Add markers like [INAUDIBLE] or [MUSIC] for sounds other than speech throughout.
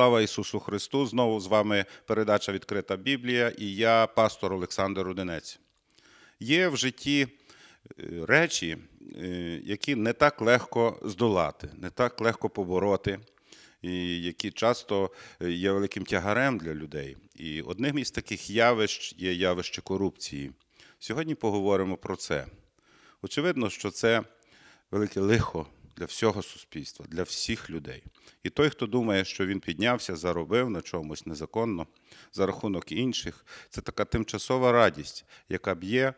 Слава Ісусу Христу! Знову з вами передача Відкрита Біблія і я, пастор Олександр Рудинець. Є в житті е, речі, е, які не так легко здолати, не так легко побороти, і які часто е, є великим тягарем для людей. І одним із таких явищ є явище корупції. Сьогодні поговоримо про це. Очевидно, що це велике лихо для всього суспільства, для всіх людей. І той, хто думає, що він піднявся, заробив на чомусь незаконно за рахунок інших, це така тимчасова радість, яка б'є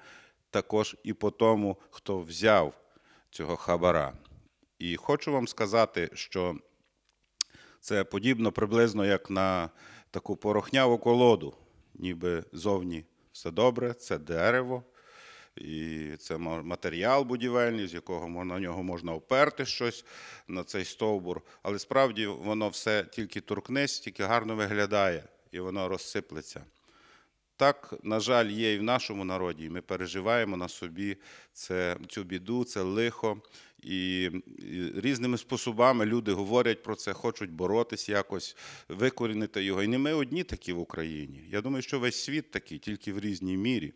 також і по тому, хто взяв цього хабара. І хочу вам сказати, що це подібно приблизно як на таку порохняву колоду, ніби зовні все добре, це дерево, і це матеріал будівельний, з якого на нього можна оперти щось на цей стовбур. Але справді воно все тільки торкнись, тільки гарно виглядає, і воно розсиплеться. Так, на жаль, є і в нашому народі. і Ми переживаємо на собі це, цю біду, це лихо. І, і різними способами люди говорять про це, хочуть боротись якось, викорінити його. І не ми одні такі в Україні. Я думаю, що весь світ такий, тільки в різній мірі.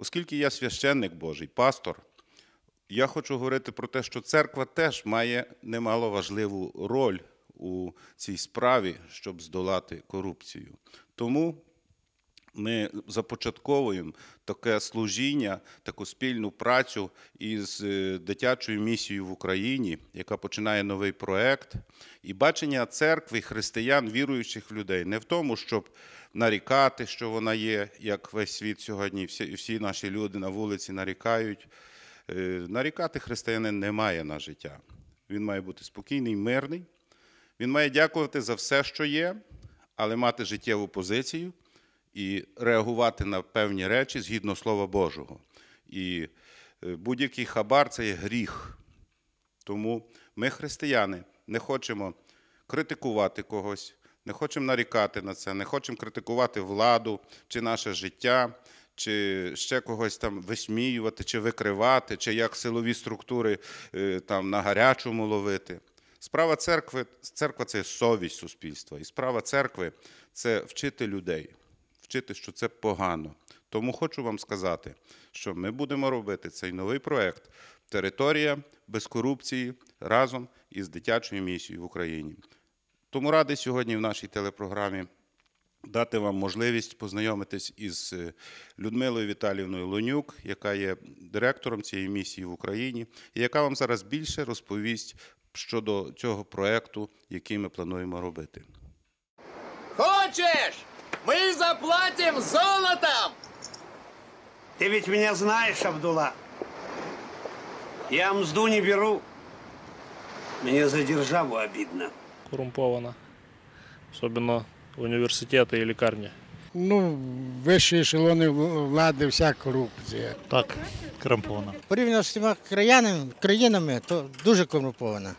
Оскільки я священник Божий, пастор, я хочу говорити про те, що церква теж має немало важливу роль у цій справі, щоб здолати корупцію. Тому ми започатковуємо таке служіння, таку спільну працю із е, дитячою місією в Україні, яка починає новий проект. І бачення церкви, християн, віруючих людей не в тому, щоб нарікати, що вона є, як весь світ сьогодні, всі, всі наші люди на вулиці нарікають. Е, Нарікати християнин не має на життя. Він має бути спокійний, мирний. Він має дякувати за все, що є, але мати життєву позицію і реагувати на певні речі згідно Слова Божого. І е, будь-який хабар це є гріх. Тому ми, християни, не хочемо критикувати когось, не хочемо нарікати на це, не хочемо критикувати владу чи наше життя, чи ще когось там висміювати, чи викривати, чи як силові структури е, там на гарячому ловити. Справа церкви, церква це совість суспільства, і справа церкви це вчити людей, вчити, що це погано. Тому хочу вам сказати, що ми будемо робити цей новий проект Територія без корупції разом із дитячою місією в Україні. Тому радий сьогодні в нашій телепрограмі дати вам можливість познайомитись із е, Людмилою Віталіївною Лонюк, яка є директором цієї місії в Україні, і яка вам зараз більше розповість щодо цього проекту, який ми плануємо робити. Хочешь? Мы заплатим золотом! Ты ведь меня знаешь, Абдулла. Я мзду не беру. Мне за державу обидно. корумпована, особливо університети і лікарні. Ну, вищі ешелони влади, вся корупція. Так, корумпована. Порівняно з всіма краянами, країнами, то дуже корумпована.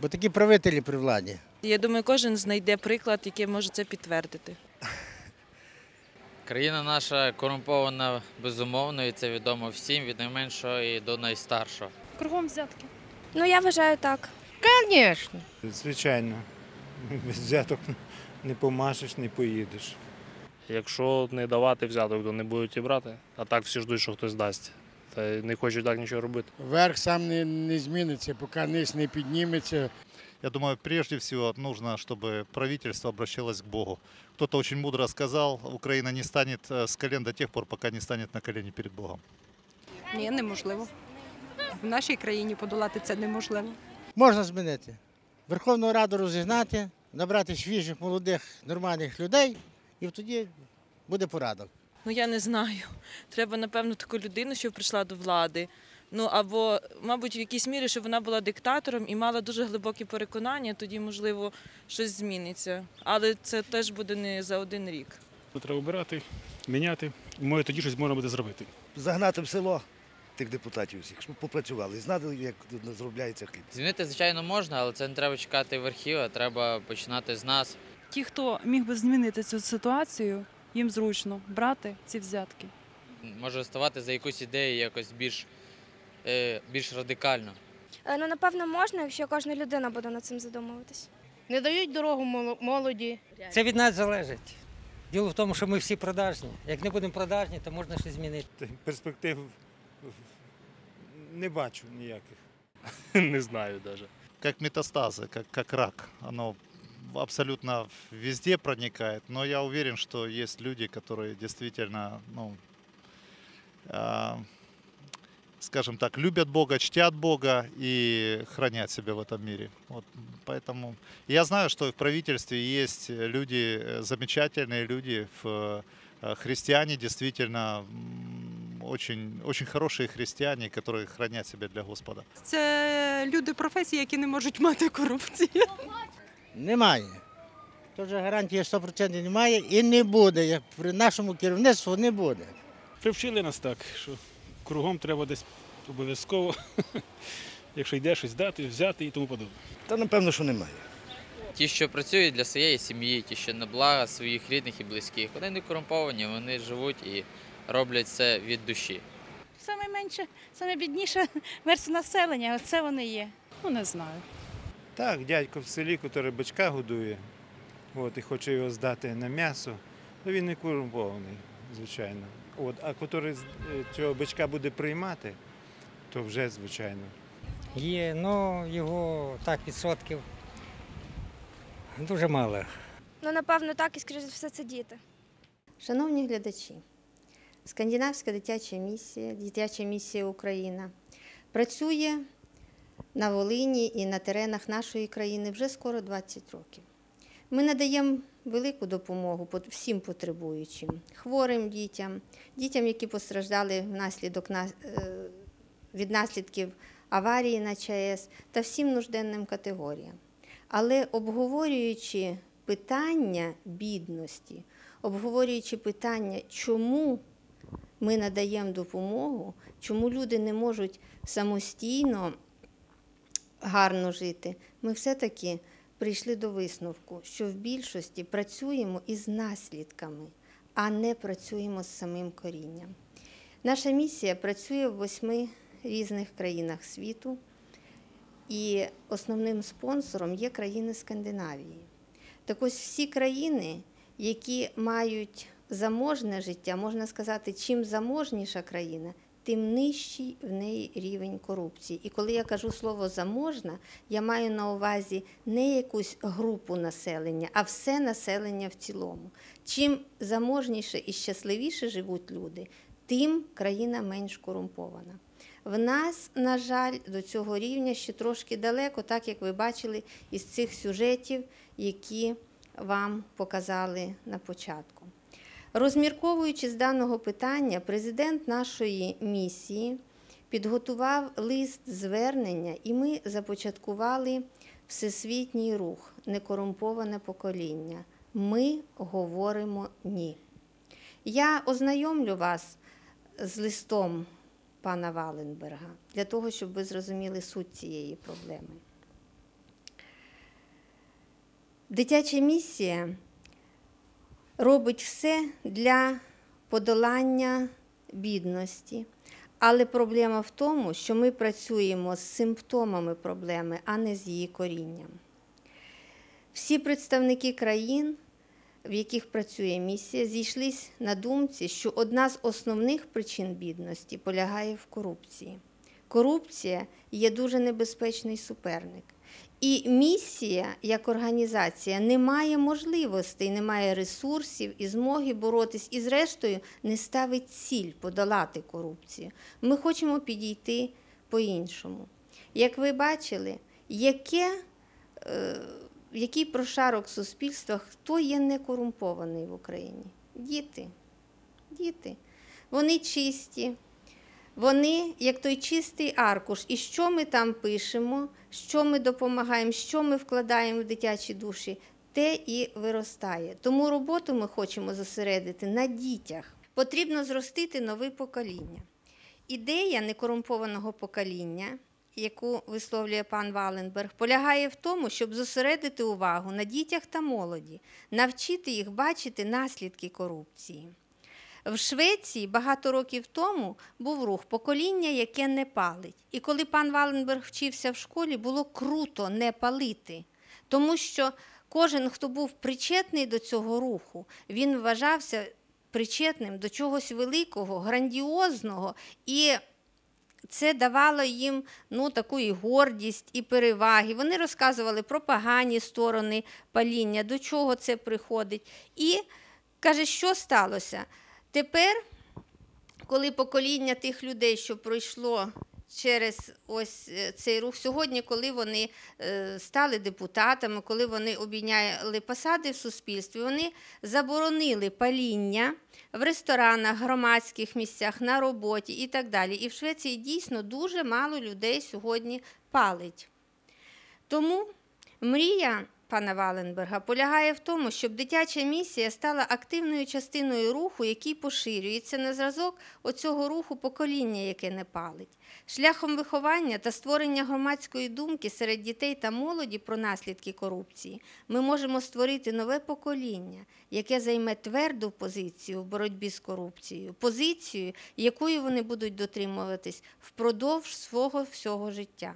Бо такі правителі при владі. Я думаю, кожен знайде приклад, який може це підтвердити. Країна наша корумпована безумовно, і це відомо всім, від найменшого і до найстаршого. Кругом взятки. Ну, я вважаю так. Звісно. Звичайно. Без взяток не помашеш, не поїдеш. Якщо не давати взяток, то не будуть і брати. А так всі ждуть, що хтось дасть. Та не хочуть так нічого робити. Верх сам не, не зміниться, поки низ не підніметься. Я думаю, прежде всего нужно, чтобы правительство обращалось к Богу. Кто-то очень мудро сказал, Украина не станет э, с колен до тех пор, пока не станет на колени перед Богом. Ні, неможливо. В нашій країні подолати це неможливо. Можна змінити. Верховну Раду розігнати, набрати свіжих, молодих, нормальних людей, і тоді буде порадок. Ну я не знаю. Треба, напевно, таку людину, що прийшла до влади. Ну або, мабуть, в якійсь мірі, щоб вона була диктатором і мала дуже глибокі переконання, тоді, можливо, щось зміниться. Але це теж буде не за один рік. Треба обирати, міняти. Може, тоді щось можна буде зробити. загнати в село тих депутатів всіх, щоб попрацювали, знали, як тут заробляється хліб. Змінити, звичайно, можна, але це не треба чекати верхів, а треба починати з нас. Ті, хто міг би змінити цю ситуацію, їм зручно брати ці взятки. Може ставати за якусь ідею якось більш, більш радикально. Е, Ну, напевно, можна, якщо кожна людина буде над цим задумуватись. Не дають дорогу молоді. Це від нас залежить. Діло в тому, що ми всі продажні. Як не будемо продажні, то можна щось змінити. Перспектив не бачу ніяких. [LAUGHS] Не знаю навіть. Как метастазы, как, как рак. Оно абсолютно везде проникает, но я уверен, что есть люди, которые действительно, ну, скажем так, любят Бога, чтят Бога и хранят себя в этом мире. Вот, поэтому я знаю, что в правительстве есть люди, э, замечательные люди, в, э, христиане действительно м, очень, очень хорошие христиане, которые хранят себя для Господа. Це люди професії, які не можуть мати корупції. Немає. Тож гарантії 100% немає і не буде. Як При нашому керівництву не буде. Привчили нас так, що кругом треба десь обов'язково, [LAUGHS] якщо йде щось дати, взяти і тому подобне. Та напевно, що немає. Ті, що працюють для своєї сім'ї, ті, що на блага своїх рідних і близьких, вони не корумповані, вони живуть і роблять це від душі. Саме менше, саме бідніше [LAUGHS] верства населення, оце вони є. Ну, не знаю. Так, дядько в селі, який бичка годує, от, і хоче його здати на м'ясо, то він не корумпований, звичайно. От, а який з- е, цього бичка буде приймати, то вже звичайно. Є, ну його так відсотків дуже мало. Ну, напевно, так і скоріш за все це діти. Шановні глядачі, Скандинавська дитяча місія, дитяча місія Україна працює на Волині і на теренах нашої країни вже скоро 20 років. Ми надаємо велику допомогу всім потребуючим, хворим дітям, дітям, які постраждали внаслідок е, від наслідків аварії на ЧАЕС та всім нужденним категоріям. Але обговорюючи питання бідності, обговорюючи питання, чому ми надаємо допомогу, чому люди не можуть самостійно гарно жити, ми все-таки прийшли до висновку, що в більшості працюємо із наслідками, а не працюємо з самим корінням. Наша місія працює в восьми різних країнах світу, і основним спонсором є країни Скандинавії. Так ось всі країни, які мають заможне життя, можна сказати, чим заможніша країна, тим нижчий в неї рівень корупції. І коли я кажу слово заможна, я маю на увазі не якусь групу населення, а все населення в цілому. Чим заможніше і щасливіше живуть люди, тим країна менш корумпована. В нас, на жаль, до цього рівня ще трошки далеко, так як ви бачили із цих сюжетів, які вам показали на початку. Розмірковуючи з даного питання, президент нашої місії підготував лист звернення, і ми започаткували всесвітній рух Некорумповане покоління. Ми говоримо ні. Я ознайомлю вас з листом пана Валенберга для того, щоб ви зрозуміли суть цієї проблеми. Дитяча місія робить все для подолання бідності. Але проблема в тому, що ми працюємо з симптомами проблеми, а не з її корінням. Всі представники країн, в яких працює місія, зійшлись на думці, що одна з основних причин бідності полягає в корупції. Корупція є дуже небезпечний суперник. І місія як організація не має можливостей, не має ресурсів і змоги боротись, і, зрештою, не ставить ціль подолати корупцію. Ми хочемо підійти по-іншому. Як ви бачили, яке, е, який прошарок суспільства, хто є некорумпований в Україні? Діти. Діти. Вони чисті, вони як той чистий аркуш. І що ми там пишемо, що ми допомагаємо, що ми вкладаємо в дитячі душі, те і виростає. Тому роботу ми хочемо зосередити на дітях. Потрібно зростити нове покоління. Ідея некорумпованого покоління, яку висловлює пан Валенберг, полягає в тому, щоб зосередити увагу на дітях та молоді, навчити їх бачити наслідки корупції. В Швеції багато років тому був рух покоління, яке не палить. І коли пан Валенберг вчився в школі, було круто не палити. Тому що кожен, хто був причетний до цього руху, він вважався причетним до чогось великого, грандіозного і це давало їм ну, таку і гордість, і переваги. Вони розказували про погані сторони паління, до чого це приходить. І каже, що сталося? Тепер, коли покоління тих людей, що пройшло через ось е, цей рух сьогодні, коли вони е, стали депутатами, коли вони обійняли посади в суспільстві, вони заборонили паління в ресторанах, громадських місцях, на роботі і так далі. І в Швеції дійсно дуже мало людей сьогодні палить. Тому мрія пана Валенберга полягає в тому, щоб дитяча місія стала активною частиною руху, який поширюється на зразок оцього руху покоління, яке не палить. Шляхом виховання та створення громадської думки серед дітей та молоді про наслідки корупції ми можемо створити нове покоління, яке займе тверду позицію в боротьбі з корупцією, позицію, якою вони будуть дотримуватись впродовж свого всього життя.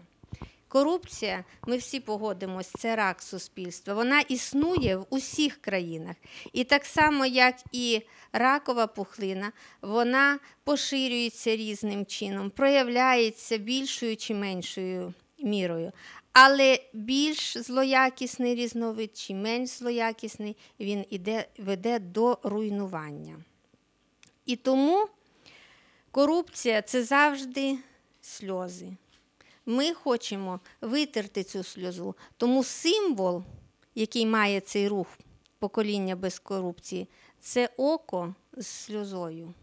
Корупція, ми всі погодимось, це рак суспільства. Вона існує в усіх країнах. І так само, як і ракова пухлина, вона поширюється різним чином, проявляється більшою чи меншою мірою. Але більш злоякісний різновид чи менш злоякісний, він іде, веде до руйнування. І тому корупція це завжди сльози. Ми хочемо витерти цю сльозу. Тому символ, який має цей рух покоління без корупції, це око з сльозою.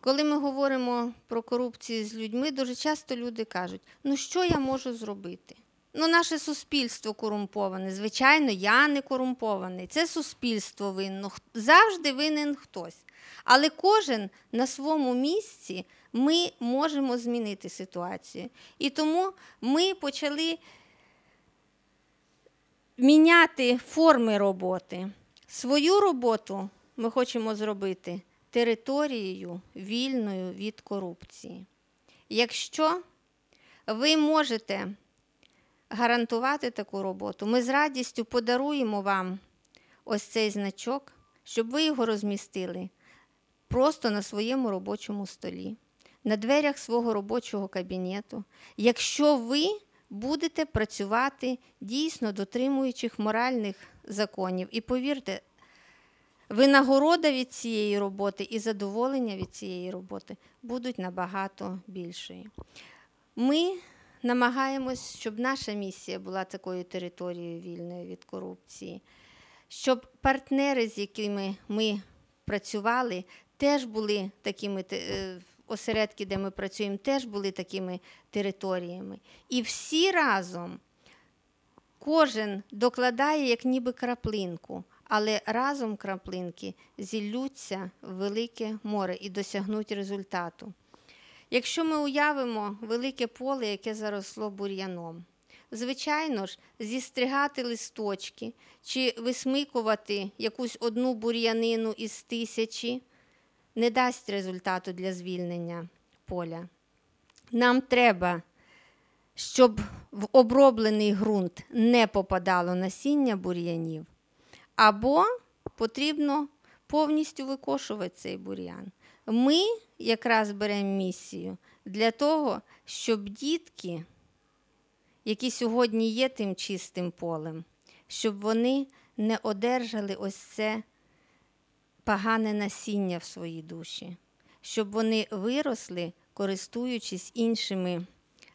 Коли ми говоримо про корупцію з людьми, дуже часто люди кажуть: ну що я можу зробити? Ну, наше суспільство корумповане. Звичайно, я не корумпований. Це суспільство винно. Завжди винен хтось. Але кожен на своєму місці ми можемо змінити ситуацію. І тому ми почали міняти форми роботи. Свою роботу ми хочемо зробити територією вільною від корупції. Якщо ви можете гарантувати таку роботу, ми з радістю подаруємо вам ось цей значок, щоб ви його розмістили просто на своєму робочому столі, на дверях свого робочого кабінету. Якщо ви будете працювати дійсно дотримуючих моральних законів, і повірте, винагорода від цієї роботи і задоволення від цієї роботи будуть набагато більшою. Ми намагаємось, щоб наша місія була такою територією вільною від корупції, щоб партнери, з якими ми працювали, теж були такими е, осередки, де ми працюємо, теж були такими територіями. І всі разом кожен докладає як ніби краплинку, але разом краплинки зіллються в велике море і досягнуть результату. Якщо ми уявимо велике поле, яке заросло бур'яном, звичайно ж, зістригати листочки чи висмикувати якусь одну бур'янину із тисячі не дасть результату для звільнення поля. Нам треба, щоб в оброблений ґрунт не попадало насіння бур'янів, або потрібно повністю викошувати цей бур'ян. Ми якраз беремо місію для того, щоб дітки, які сьогодні є тим чистим полем, щоб вони не одержали ось це погане насіння в своїй душі, щоб вони виросли, користуючись іншими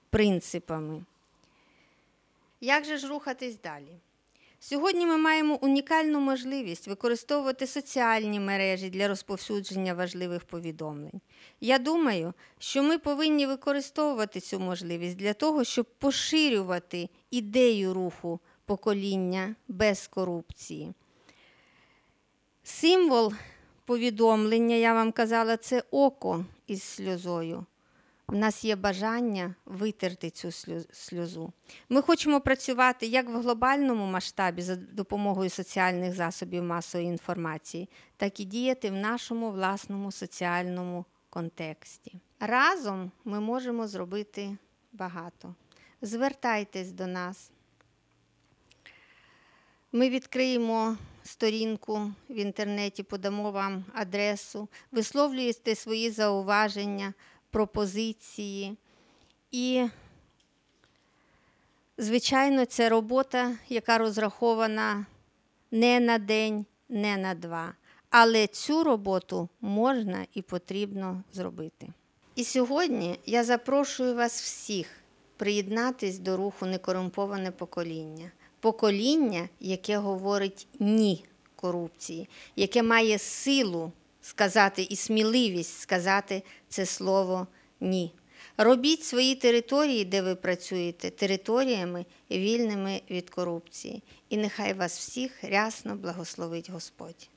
принципами. Як же ж рухатись далі? Сьогодні ми маємо унікальну можливість використовувати соціальні мережі для розповсюдження важливих повідомлень. Я думаю, що ми повинні використовувати цю можливість для того, щоб поширювати ідею руху покоління без корупції. Символ повідомлення, я вам казала, це око із сльозою. У нас є бажання витерти цю сльозу. Ми хочемо працювати як в глобальному масштабі за допомогою соціальних засобів масової інформації, так і діяти в нашому власному соціальному контексті. Разом ми можемо зробити багато. Звертайтесь до нас. Ми відкриємо сторінку в інтернеті, подамо вам адресу, висловлюєте свої зауваження, пропозиції. І, звичайно, це робота, яка розрахована не на день, не на два. Але цю роботу можна і потрібно зробити. І сьогодні я запрошую вас всіх приєднатись до руху некорумповане покоління. Покоління, яке говорить ні корупції, яке має силу сказати і сміливість сказати це слово ні. Робіть свої території, де ви працюєте, територіями вільними від корупції. І нехай вас всіх рясно благословить Господь.